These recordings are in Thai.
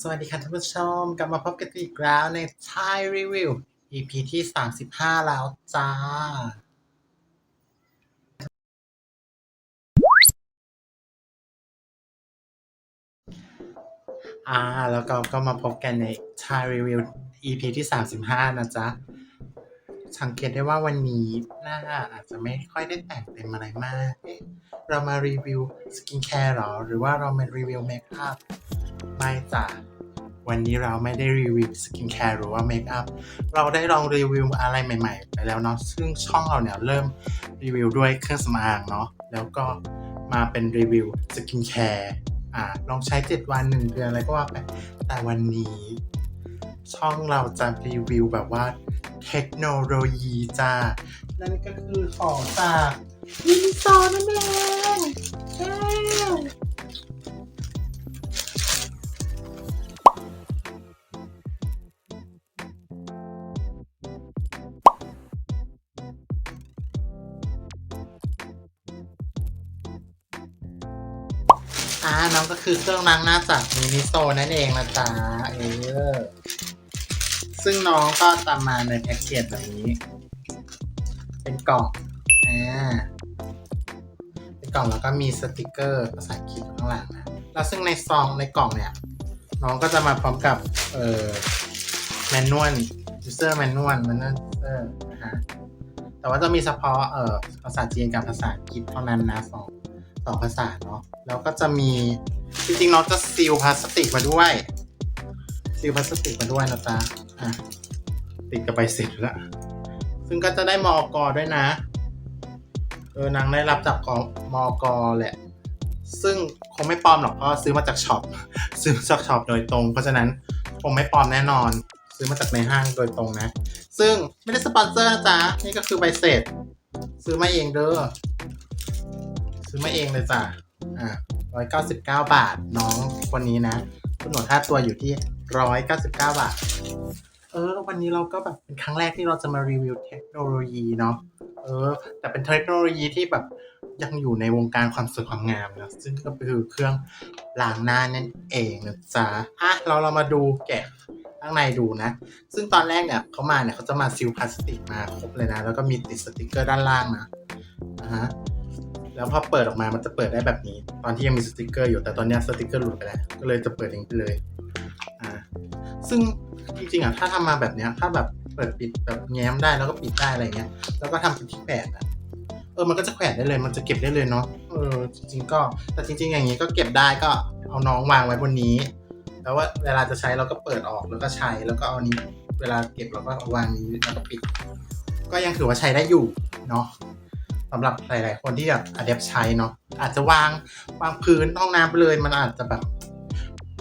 สวัสดีค่ะท่านผู้ชม กลับมาพบกันอีกแล้วใน Thai Review EP ที่ 35 แล้วจ้า อ่า แล้วก็ก็มาพบกันใน Thai Review EP ที่ 35 นะจ๊ะ สังเกตได้ว่าวันนี้หน้าอาจจะไม่ค่อยได้แต่งเต็มอะไรมากเอ๊ะเรามารีวิวสกินแคร์หรอ หรือว่าเรามารีวิวเมคอัพ ไม่จ้ะวันนี้เราไม่ได้รีวิวสกินแคร์หรือว่าเมคอัพเราได้ลองรีวิวอะไรใหม่ ๆ ไปแล้วเนาะซึ่งช่องเราเนี่ยเริ่มรีวิวด้วยเครื่องสำอางเนาะแล้วก็มาเป็นรีวิวสกินแคร์อ่าลองใช้ 7 วัน 1 เดือนอะไรก็ว่าไปแต่วันนี้ช่องเราจะรีวิวแบบว่าเทคโนโลยีจ้า นั่นก็คือของจากมินิโซนั่นเอง อ่าน้องก็คือเครื่องล้างหน้าจากมินิโซนั่นเองนะจ๊ะเออซึ่งน้องก็ตามมาในแพ็กเกจแบบนี้ เป็นกล่องอ่าเป็นกล่องแล้วก็มีสติกเกอร์ภาษาอังกฤษข้างหลังนะแล้วซึ่งในซองในกล่องเนี่ย น้องก็จะมาพร้อมกับเอ่อแมนนวล user manual manual user นะฮะแต่ว่าจะมีเฉพาะเอ่อภาษาจีนกับภาษาอังกฤษเท่านั้นนะสอง สองภาษาเนาะแล้วก็จะมีจริงๆน้องจะซีลพลาสติกมาด้วยซีลพลาสติกมาด้วยนะจ๊ะอะติดกับใบเสร็จแล้วซึ่งก็จะได้มอกอด้วยนะเออนางได้รับจากกมอกอแหละ ซึ่งคงไม่ปลอมหรอกเพราะซื้อมาจากช็อปซื้อมาจากช็อปโดยตรง เพราะฉะนั้นคงไม่ปลอมแน่นอน ซื้อมาจากในห้างโดยตรงนะ ซึ่งไม่ได้สปอนเซอร์นะจ๊ะนี่ก็คือใบเสร็จ ซื้อมาเองเด้อ ซื้อมาเองเลยจ้ะอะร้อยเก้าสิบเก้าบาทน้องคนนี้นะคุณหนวดค่าตัวอยู่ที่ร้อยเก้าสิบเก้าบาท เออ วันนี้เราก็แบบเป็นครั้งแรกที่เราจะมารีวิวเทคโนโลยีเนาะเออ แต่เป็นเทคโนโลยีที่แบบยังอยู่ในวงการความสวยความงามนะซึ่งก็คือเครื่องล้างหน้านั่นเองนะจ๊ะอะเราเรามาดูแกะข้างในดูนะ ซึ่งตอนแรกเนี่ยเขามาเนี่ยเขาจะมาซิลพลาสติกมาครบเลยนะ แล้วก็มีติดสติกเกอร์ด้านล่างนะอ่าฮะ แล้วพอเปิดออกมามันจะเปิดได้แบบนี้ ตอนที่ยังมีสติกเกอร์อยู่แต่ตอนนี้สติกเกอร์หลุดไปแล้วก็เลยจะเปิดเองไปเลยอ่าซึ่งจริงๆอะถ้าทำมาแบบเนี้ยถ้าแบบเปิดปิดแบบแง้มได้แล้วก็ปิดได้อะไรเงี้ย แล้วก็ทำเป็นที่แขวนอะเออมันก็จะแขวนได้เลย มันจะเก็บได้เลยเนาะเออจริง ๆ ก็แต่จริง ๆ อย่างนี้ก็เก็บได้ก็เอาน้องวางไว้บนนี้ แล้วว่าเวลาจะใช้เราก็เปิดออกแล้วก็ใช้แล้วก็เอานี้ เวลาเก็บเราก็วางนี้แล้วก็ปิด ก็ยังถือว่าใช้ได้อยู่เนาะ สำหรับหลาย ๆ คนที่แบบอาเดบใช้เนาะอาจจะวางวางพื้นห้องน้ำไปเลยมันอาจจะแบบ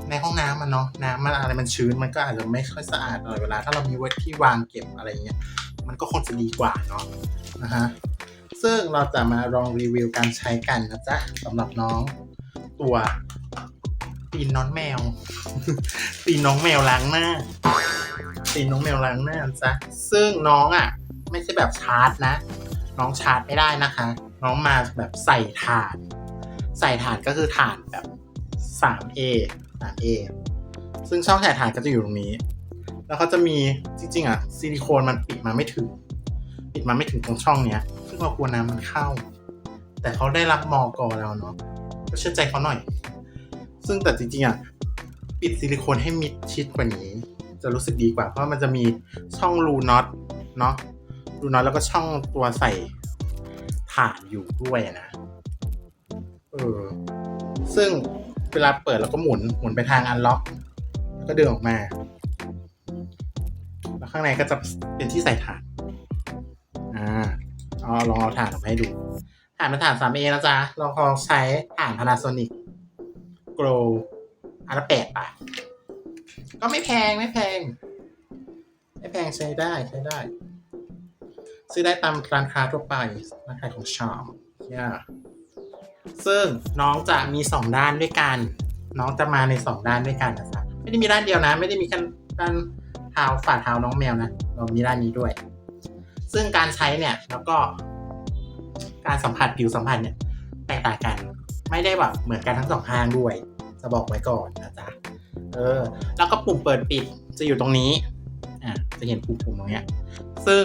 ในห้องน้ำมันเนาะน้ำมันอะไรมันชื้นมันก็อาจจะไม่ค่อยสะอาดตลอดเวลาถ้าเรามีไว้ที่วางเก็บอะไรเงี้ยมันก็คงจะดีกว่าเนาะนะฮะซึ่งเราจะมาลองรีวิวการใช้กันนะจ๊ะสำหรับน้องตัวตีนน้องแมว ตีนน้องแมวล้างหน้า ตีนน้องแมวล้างหน้านะจ๊ะซึ่งน้องอะ ไม่ใช่แบบชาร์จนะ น้องชาร์จไม่ได้นะคะ น้องมาแบบใส่ถ่าน ใส่ถ่านก็คือถ่านแบบ 3A 3A ซึ่งช่องใส่ถ่านก็จะอยู่ตรงนี้ แล้วเขาจะมีจริงๆอะซิลิโคนมันปิดมาไม่ถึง ปิดมาไม่ถึงตรงช่องเนี้ย ซึ่งเรากลัวน้ำมันเข้า แต่เขาได้รับมอกอแล้วเนาะก็เชื่อใจเขาหน่อย ซึ่งแต่จริงๆอะปิดซิลิโคนให้มิดชิดกว่านี้ จะรู้สึกดีกว่าเพราะมันจะมีช่องรูน็อตเนาะ ดูน้อยแล้วก็ช่องตัวใส่ถ่านอยู่ด้วยนะ เออ ซึ่งเวลาเปิดเราก็หมุนหมุนไปทางอันล็อก แล้วก็ดึงออกมา แล้วข้างในก็จะเป็นที่ใส่ถ่าน อ่าเอาลองเอาถ่านออกมาให้ดูถ่านเป็นถ่าน 3A นะจ๊ะลองลองใช้ถ่าน Panasonic Grow อันละแปดบาทก็ไม่แพงไม่แพง ไม่แพงใช้ได้ใช้ได้ ซื้อได้ตามร้านค้าทั่วไปร้านขายของชอมย่าซึ่งน้องจะมีสองด้านด้วยกัน น้องจะมาในสองด้านด้วยกันนะครับไม่ได้มีด้านเดียวนะ ไม่ได้มีแค่ด้านเท้าฝ่าเท้าน้องแมวนะ เรามีด้านนี้ด้วย ซึ่งการใช้เนี่ยแล้วก็การสัมผัสผิวสัมผัสเนี่ยแตกต่างกัน ไม่ได้แบบเหมือนกันทั้งสองข้างด้วย จะบอกไว้ก่อนนะจ๊ะ เออ แล้วก็ปุ่มเปิดปิดจะอยู่ตรงนี้ อะ จะเห็นปุ่มปุ่มตรงเนี้ย ซึ่ง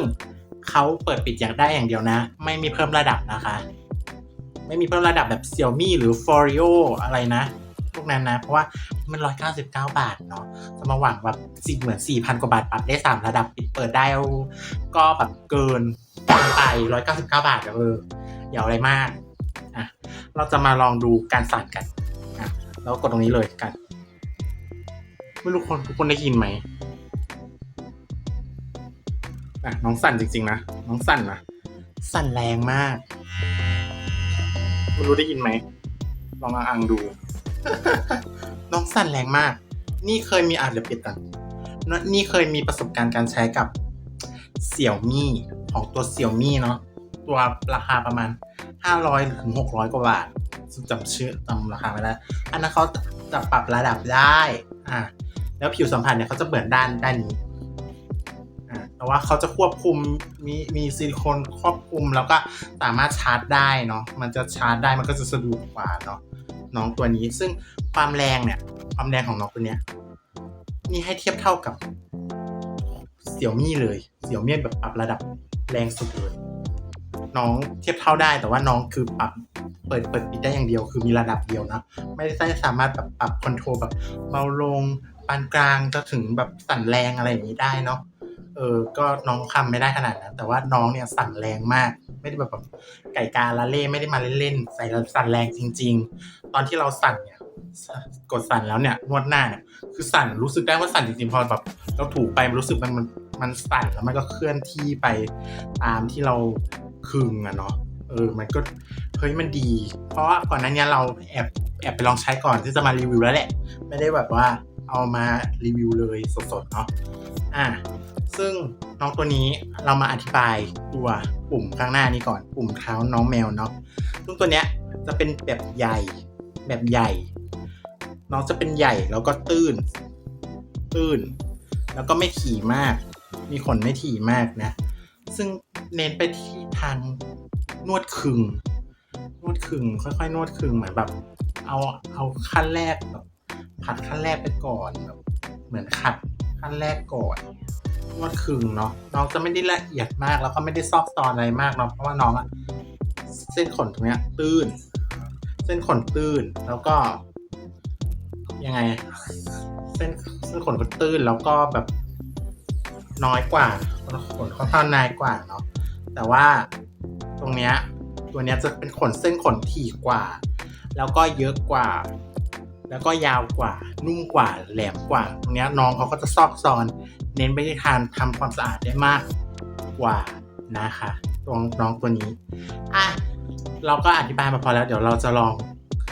เขาเปิดปิดอยางได้อย่างเดียวนะ ไม่มีเพิ่มระดับนะคะ ไม่มีเพิ่มระดับแบบ Xiaomi หรือ f o r i o ออะไรนะ พวกนั้นนะ เพราะว่ามัน 199 บาทเนาะจะมาหวังแบบสิเหมือน4,000กว่าบาทปรับได้ 3 ระดับปิดเปิดได้ก็แบบเกินไป 199 บาทเอออย่าอาอะไรมากอะเราจะมาลองดูการสั่นกันอะแล้วกดตรงนี้เลยกัน ไม่รู้คนทุกคนได้ยินไหม อะน้องสั่นจริง ๆ นะ น้องสั่นนะสั่นแรงมากไม่รู้ได้ยินไหม ลองอังๆดู น้องสั่นแรงมาก นี่เคยมีอาจจะปิดตังนี่เคยมีประสบการณ์การใช้กับเสี่ยวมี่ของตัวเสี่ยวมี่เนาะตัวราคาประมาณ 500ถึง600 กว่าบาทจำชื่อจำราคาไม่ได้อันนั้นเขาจะปรับระดับได้อ่าแล้วผิวสัมผัสเนี่ยเขาจะเหมือนด้านด้านนี้อ่า แต่ว่าเขาจะควบคุมมีมีซิลิโคนควบคุมแล้วก็สามารถชาร์จได้เนาะมันจะชาร์จได้มันก็จะสะดวกกว่าเนาะน้องตัวนี้ซึ่งความแรงเนี่ยความแรงของน้องตัวเนี้ยนี่ให้เทียบเท่ากับเสี่ยวมี่เลยเสี่ยวมี่แบบปรับระดับแรงสุดเลยน้องเทียบเท่าได้แต่ว่าน้องคือปรับเปิดเปิดปิดได้อย่างเดียวคือมีระดับเดียวนะไม่ได้สามารถแบบปรับคอนโทรลแบบเบาลงปานกลางจะถึงแบบสั่นแรงอะไรอย่างนี้ได้เนาะ เออ ก็น้องทำไม่ได้ขนาดนั้น แต่ว่าน้องเนี่ยสั่นแรงมาก ไม่ได้แบบแบบไก่กาละเล่ไม่ได้มาเล่นๆใส่สั่นแรงจริง ๆ ตอนที่เราสั่นเนี่ยกดสั่นแล้วเนี่ยนวดหน้าเนี่ยคือสั่นรู้สึกได้ว่าสั่นจริงๆพอแบบเราถูกไปมันรู้สึกมันมันมันสั่นแล้วมันก็เคลื่อนที่ไปตามที่เราคึงอะเนาะเออ มันก็เฮ้ยมันดี เพราะว่าก่อนหน้านี้เราแอบแอบไปลองใช้ก่อนที่จะมารีวิวแล้วแหละ ไม่ได้แบบว่าเอามารีวิวเลยสดๆเนาะอะ ซึ่งน้องตัวนี้เรามาอธิบายตัวปุ่มข้างหน้านี้ก่อน ปุ่มเท้าน้องแมวเนาะซึ่งตัวเนี้ยจะเป็นแบบใหญ่แบบใหญ่ น้องจะเป็นใหญ่แล้วก็ตื้น ตื้น แล้วก็ไม่ถี่มาก มีขนไม่ถี่มากนะ ซึ่งเน้นไปที่ทางนวดคึง นวดคึง ค่อยๆ นวดคึงเหมือนแบบ เอาเอาขั้นแรกแบบผัดขั้นแรกไปก่อนแบบเหมือนขัดขั้นแรกก่อนน วดคึงเนาะน้องจะไม่ได้ละเอียดมากแล้วก็ไม่ได้ซอกซอนอะไรมากเนาะเพราะว่าน้องอะเส้นขนตรงเนี้ย ตื้น เส้นขนตื้นแล้วก็ ยังไง เส้นเส้นขนก็ตื้นแล้วก็แบบ น้อยกว่าขนค่อนข้างนายกว่าเนาะแต่ว่าตรงเนี้ยตัวเนี้ยจะเป็นขนเส้นขนถี่กว่า แล้วก็เยอะกว่า แล้วก็ยาวกว่านุ่มกว่าแหลมกว่า ตรงนี้น้องเขาก็จะซอกซอน เน้นไปที่การทำความสะอาดได้มากกว่านะคะตัวน้องตัวนี้อะเราก็อธิบายมาพอแล้ว เดี๋ยวเราจะลอง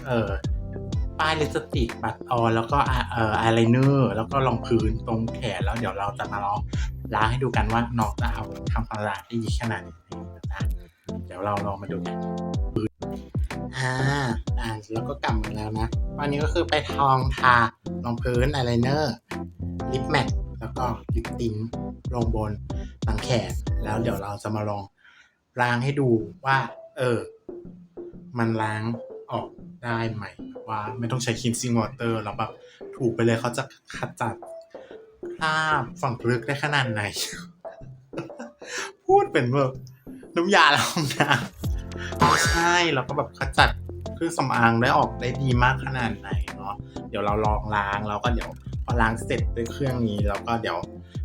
เอ่อป้ายลิปสติกปัดออนแล้วก็อะเอ่ออายไลเนอร์แล้วก็รองพื้นตรงแขนแล้วเดี๋ยวเราจะมาลองล้างให้ดูกันว่าน้องจะเอาทำความสะอาดได้ดีขนาดไหนนะเดี๋ยวเราลองมาดูกัน อ่าอ่าแล้วก็กลับมาแล้วนะวันนี้ก็คือไปทองทารองพื้นอายไลเนอร์ลิปแมทแล้วก็ลิปติ้นลงบนหลังแขนแล้วเดี๋ยวเราจะมาลองล้างให้ดูว่า เออ มันล้างออกได้ไหมว่าไม่ต้องใช้ cleansing water แล้วแบบถูกไปเลยเขาจะขจัดคราบฝังลึกได้ขนาดไหน พูดเป็นแบบน้ำยาล้างน้ำ ใช่แล้วก็แบบขจัดเครื่องสำอางได้ออกได้ดีมากขนาดไหนเนาะเดี๋ยวเราลองล้างแล้วก็เดี๋ยวพอล้างเสร็จด้วยเครื่องนี้แล้วก็เดี๋ยว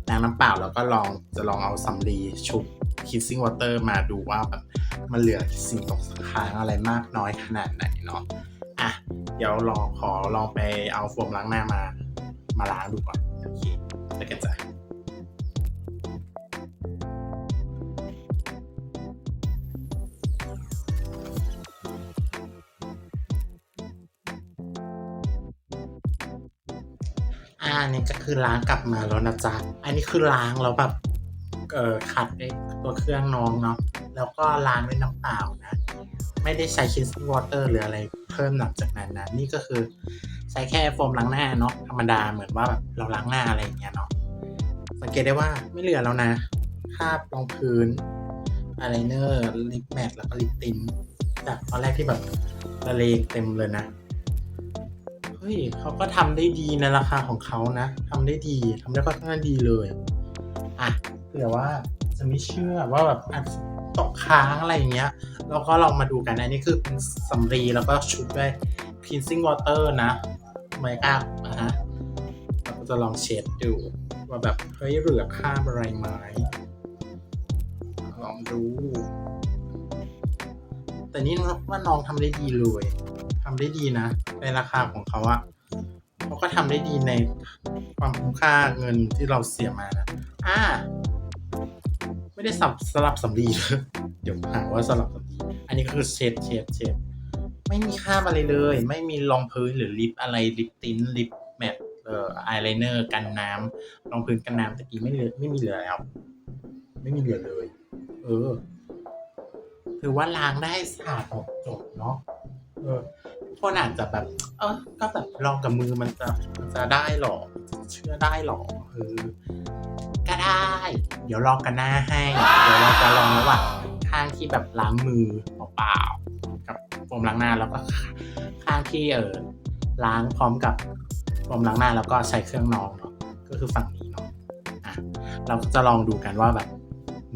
ล้างน้ำเปล่าแล้วก็ลองจะลองเอาสำลีชุบ cleansing water มาดูว่าแบบมันเหลือสิ่งตกค้างอะไรมากน้อยขนาดไหนเนาะอะเดี๋ยวลองขอลองไปเอาโฟมล้างหน้ามา มาล้างดูก่อนโอเคไปกันจ้ะ อ่านี่ก็คือล้างกลับมาแล้วนะจ๊ะ อันนี้คือล้างแล้วแบบเออขัดด้ตัวเครื่องน้องเนาะ แล้วก็ล้างด้วยน้ำเปล่านะ ไม่ได้ใช้ cleansing water หรืออะไรเพิ่มหลังจากนั้นนะ นี่ก็คือใช้แค่โฟมล้างหน้าเนาะธรรมดาเหมือนว่าแบบเราล้างหน้าอะไรอย่างเงี้ยเนาะ สังเกตได้ว่าไม่เหลือแล้วนะคราบรองพื้นอายไลเนอร์ลิปแมทแล้วก็ลิปติ้นจากตอนแรกที่แบบละเลงเต็มเลยนะ เฮ้ยเขาก็ทำได้ดีในราคาของเขานะทำได้ดีทำได้ค่อนข้างดีเลยอะเผื่อว่าจะไม่เชื่อว่าแบบอาจตกค้างอะไรอย่างเงี้ยเราก็ลองมาดูกันอันนี้คือเป็นสำลีแล้วก็ชุบด้วย cleansing water นะไมอัพนะฮะเราก็จะลองเช็ดดู ว่าแบบเฮ้ยเหลือค่าอะไรไหมลองดู แต่นี่ว่าน้องทำได้ดีเลยทำได้ดีนะ ในราคาของเขาอะเขาก็ทำได้ดีในความคุ้มค่าเงินที่เราเสียมานะอ่า ไม่ได้สับสลับสำลีเลยเดี๋ยวหาว่าสลับสำลีอันนี้ก็คือเช็ดเช็ดเช็ดไม่มีค่าอะไรเลย ไม่มีรองพื้นหรือลิปอะไรลิปติ้นลิปแมทเอ่ออายไลเนอร์กันน้ำรองพื้นกันน้ำตะกี้ไม่เหลือไม่มีเหลือแล้ว ไม่มีเหลือเลย เออถือว่าล้างได้สะอาดหมดจดเนาะเออ คนอาจจะแบบ เออก็แบบลองกับมือมันจะมันจะได้หรอเชื่อได้หรอเออก็ได้ เดี๋ยวลองกันหน้าให้ เดี๋ยวเราจะลองระหว่างข้างที่แบบล้างมือเปล่าๆกับโฟมล้างหน้าแล้วก็ข้างที่เออล้างพร้อมกับโฟมล้างหน้าแล้วก็ใช้เครื่องนองเนาะก็คือฝั่งนี้เนาะอะเราก็จะลองดูกันว่าแบบ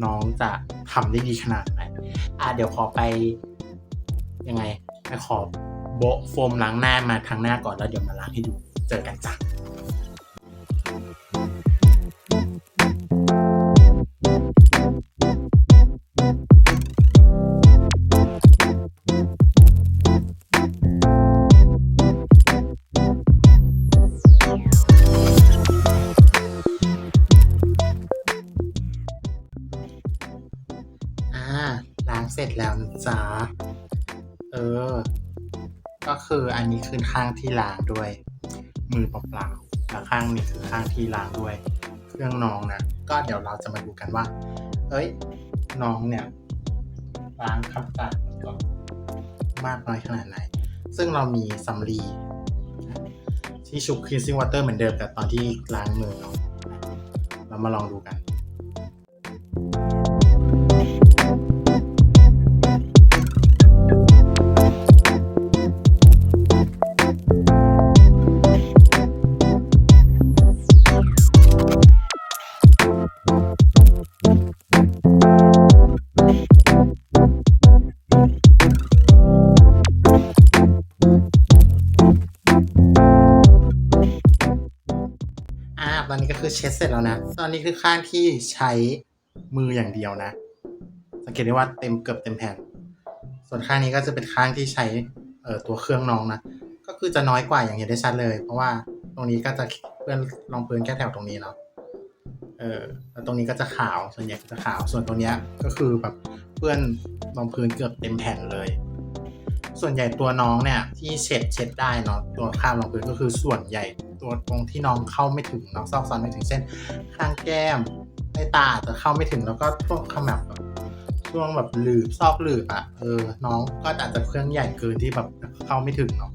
น้องจะทำได้ดีขนาดไหนอะเดี๋ยวขอไปยังไงไปขอ โบะโฟมล้างหน้ามาทางหน้าก่อนแล้วเดี๋ยวมาล้างให้ดูเจอกันจ้ะอ่าล้างเสร็จแล้วนะจ๊ะ ก็คืออันนี้คือข้างที่ล้างด้วย มือเปล่าๆแล้วข้างนี้คือข้างที่ล้างด้วย เครื่องน้องนะก็เดี๋ยวเราจะมาดูกันว่าเอ้ยน้องเนี่ยล้างคำจัดก่อนมากน้อยขนาดไหน ซึ่งเรามีสำลีที่ชุบ cleansing water เหมือนเดิมแต่ตอนที่ล้างมือเนาะเรามาลองดูกัน คือเช็ดเสร็จแล้วนะ ตอนนี้คือข้างที่ใช้มืออย่างเดียวนะ สังเกตได้ว่าเต็มเกือบเต็มแผ่น ส่วนข้างนี้ก็จะเป็นข้างที่ใช้เอ่อตัวเครื่องน้องนะ ก็คือจะน้อยกว่าอย่างเห็นได้ชัดเลย เพราะว่าตรงนี้ก็จะเพื่อนรองพื้นแค่แถวตรงนี้เนาะ เออแล้วตรงนี้ก็จะขาว ส่วนใหญ่ก็จะขาว ส่วนตรงนี้ก็คือแบบเพื่อนรองพื้นเกือบเต็มแผ่นเลยส่วนใหญ่ตัวน้องเนี่ยที่เช็ดเช็ดได้เนาะตัวข้ามรองพื้นก็คือส่วนใหญ่ ตัวตรงที่น้องเข้าไม่ถึงน้องซอกซอนไม่ถึงเส้นข้างแก้มใต้ตาจะเข้าไม่ถึงแล้วก็พวกขมับแบบช่วงแบบหลืบซอกหลืบอะเออน้องก็อาจจะเครื่องใหญ่เกินที่แบบเข้าไม่ถึงเนาะ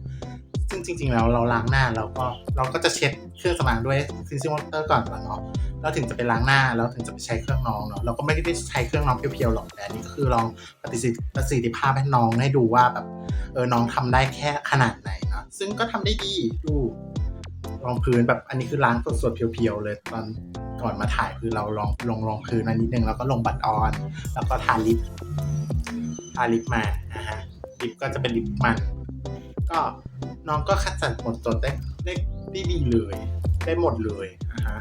ซึ่งจริง ๆ แล้วเราล้างหน้าเราก็เราก็จะเช็ดเครื่องสำอางด้วยซินซิวอเตอร์ก่อนเนาะแล้วถึงจะไปล้างหน้าแล้วถึงจะไปใช้เครื่องน้องเนาะเราก็ไม่ได้ใช้เครื่องน้องเพียวๆหรอกแต่นนี้ก็คือลองปฏิสิทธิประสิทธิภาพให้น้องให้ดูว่าแบบเออน้องทำได้แค่ขนาดไหนเนาะซึ่งก็ทำได้ดีดู รองพื้นแบบอันนี้คือล้างสดๆเพียวๆเลยตอนก่อนมาถ่ายคือเราลองลงรองพื้นมานิดนึงแล้วก็ลงบัตรออน แล้วก็ทาลิปทาลิปมานะฮะลิปก็จะเป็นลิปมัน ก็น้องก็คัดสรรหมดจดได้ได้ด้ดีเลย ได้หมดเลยนะฮะ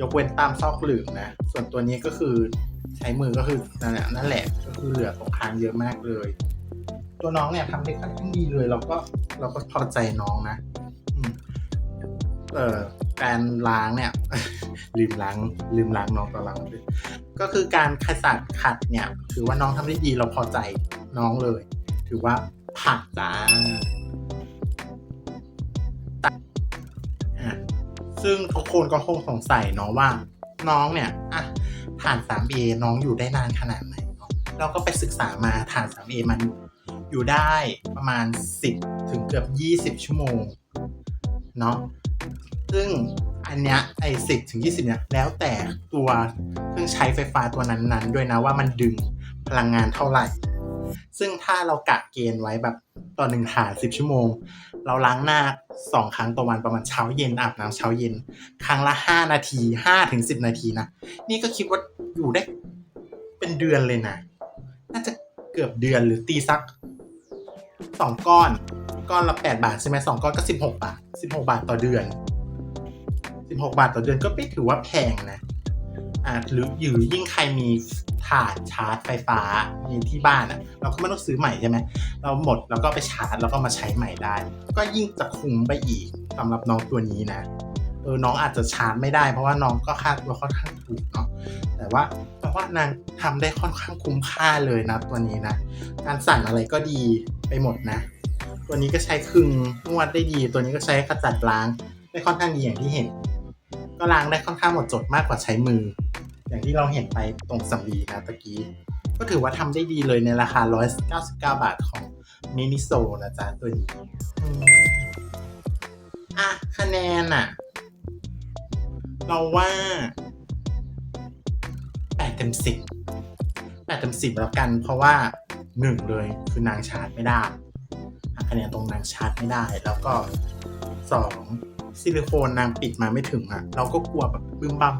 ยกเว้นตามซอกหลืมนะ ส่วนตัวนี้ก็คือใช้มือก็คือนั่นแหละนั่นแหละก็คือเหลือตกค้างเยอะมากเลย ตัวน้องเนี่ยทำได้ค่อนข้างดีเลย เราก็เราก็พอใจน้องนะ เอ่อการล้างเนี่ยลืมล้างลืมล้างน้องตอนล้างก็คือการขจัดขัดเนี่ย ถือว่าน้องทำได้ดีเราพอใจน้องเลย ถือว่าผ่านจ้าซึ่งทุกคนก็คงสงสัยเนาะว่าน้องเนี่ยอะผ่าน 3A น้องอยู่ได้นานขนาดไหนเนาะเราก็ไปศึกษามาผ่าน 3A มันอยู่ได้ประมาณ 10 ถึงเกือบ 20 ชั่วโมง เนาะซึ่งอันเนี้ยไอ้สิบถึงยี่สิบเนี่ยแล้วแต่ตัวเครื่องใช้ไฟฟ้าตัวนั้นๆ ด้วยนะว่ามันดึงพลังงานเท่าไหร่ ซึ่งถ้าเรากะเกณฑ์ไว้แบบต่อหนึ่งฐานสิบชั่วโมง เราล้างหน้าสองครั้งต่อวันประมาณเช้าเย็นอาบน้ำเช้าเย็น ครั้งละห้านาทีห้าถึงสิบนาทีนะ นี่ก็คิดว่าอยู่ได้เป็นเดือนเลยนะ น่าจะเกือบเดือนหรือตีสัก สองก้อนก้อนละแปดบาทใช่ไหมสองก้อนก็สิบหกบาทสิบหกบาทต่อเดือนสิบหกบาทต่อเดือนก็ไม่ถือว่าแพงนะอ่าหรือหรือยิ่งใครมีถาดชาร์จไฟฟ้ามีที่บ้านอะ เราก็ไม่ต้องซื้อใหม่ใช่ไหมเราหมดเราก็ไปชาร์จแล้วก็มาใช้ใหม่ได้ ก็ยิ่งจะคุ้มไปอีกสำหรับน้องตัวนี้นะ เออน้องอาจจะชาร์จไม่ได้ เพราะว่าน้องก็ค่าตัวค่อนข้างถูกเนาะแต่ว่าแต่ว่านางทำได้ค่อนข้างคุ้มค่าเลยนะตัวนี้นะ การสั่นอะไรก็ดีไปหมดนะ ตัวนี้ก็ใช้คึงนวดได้ดี ตัวนี้ก็ใช้ขจัดล้างได้ค่อนข้างดีอย่างที่เห็น ก็ล้างได้ค่อนข้างหมดจดมากกว่าใช้มือ อย่างที่เราเห็นไปตรงสำลีนะตะกี้ก็ถือว่าทำได้ดีเลยในราคา 199 บาทของมินิโซนะจ๊ะตัวนี้ อะ คะแนนอะ เราว่าแปดเต็มสิบแปดเต็มสิบแล้วกัน เพราะว่าหนึ่งเลยคือนางชาร์จไม่ได้คะแนนตรงนางชาร์จไม่ได้ แล้วก็สองซิลิโคนนางปิดมาไม่ถึงอะเราก็กลัวแบบบึ้มบั้ม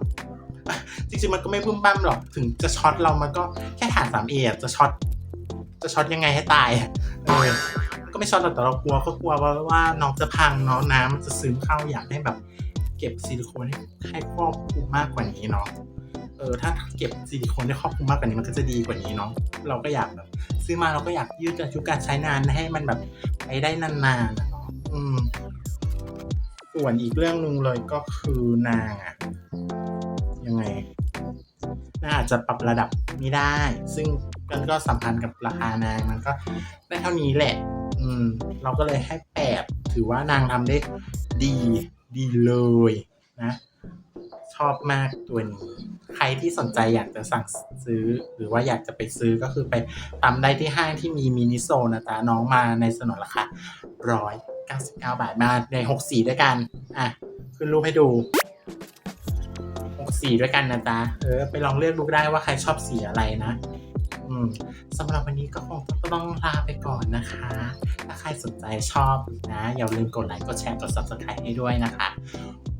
จริงๆมันก็ไม่บึ้มบั้มหรอกถึงจะช็อตเรามันก็แค่ฐานสามเอะจะช็อตจะช็อตยังไงให้ตายอะเออก็ไม่ช็อตหรอกแต่เรากลัวก็กลัวว่าว่าน้องจะพังเนาะน้ำมันจะซึมเข้าอยากให้แบบ เก็บซิลิโคนให้ให้ครอบคลุมมากกว่านี้เนาะเออถ้าเก็บซิลิโคนได้ครอบคลุมมากกว่านี้มันก็จะดีกว่านี้เนาะเราก็อยากแบบ ซื้อมาเราก็อยากยืดอายุการใช้นานให้มันแบบไปได้นานๆอะเนาะอืม ส่วนอีกเรื่องหนึ่งเลยก็คือนางอะยังไงนางอาจจะปรับระดับไม่ได้ ซึ่งมันก็สัมพันธ์กับราคานางมันก็ได้เท่านี้แหละ อืม เราก็เลยให้แปดถือว่านางทำได้ดี ดีเลยนะชอบมากตัวนี้ ใครที่สนใจอยากจะสั่งซื้อ หรือว่าอยากจะไปซื้อก็คือไปตามได้ที่ห้างที่มีมินิโซนะจ๊ะน้องมาในสนนราคาร้อยเก้าสิบเก้าบาทมาในหกสีด้วยกัน อะ ขึ้นรูปให้ดูหกสีด้วยกันนะจ๊ะเออไปลองเลือกดูได้ว่าใครชอบสีอะไรนะ สำหรับวันนี้ก็คงต้องลาไปก่อนนะคะ ถ้าใครสนใจชอบนะ อย่าลืมกดไลค์ กดแชร์ กด subscribe ให้ด้วยนะคะ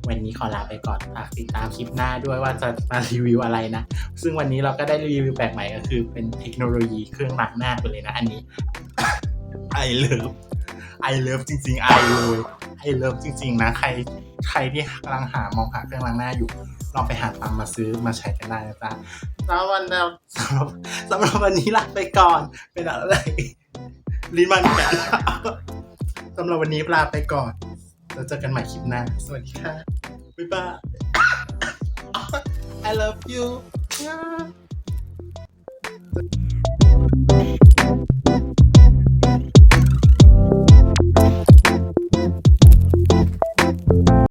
วันนี้ขอลาไปก่อนฝากติดตามคลิปหน้าด้วยว่าจะมารีวิวอะไรนะ ซึ่งวันนี้เราก็ได้รีวิวแปลกใหม่ก็คือเป็นเทคโนโลยีเครื่องล้างหน้าไปเลยนะ อันนี้ไอเลิฟไอเลิฟจริงๆไอเลยไอเลิฟจริง ๆ นะ ใครใครที่กำลังหามองหาเครื่องล้างหน้าอยู่ ลองไปหาตามมาซื้อมาใช้กันได้นะจ๊ะสำหรับวันเราสำหรับสำหรับวันนี้ลาไปก่อนเป็นอะไรลิ้นมันกันสำหรับวันนี้ลาไปก่อนแล้วเจอกันใหม่คลิปหน้าสวัสดีค่ะบ๊ายบาย I love you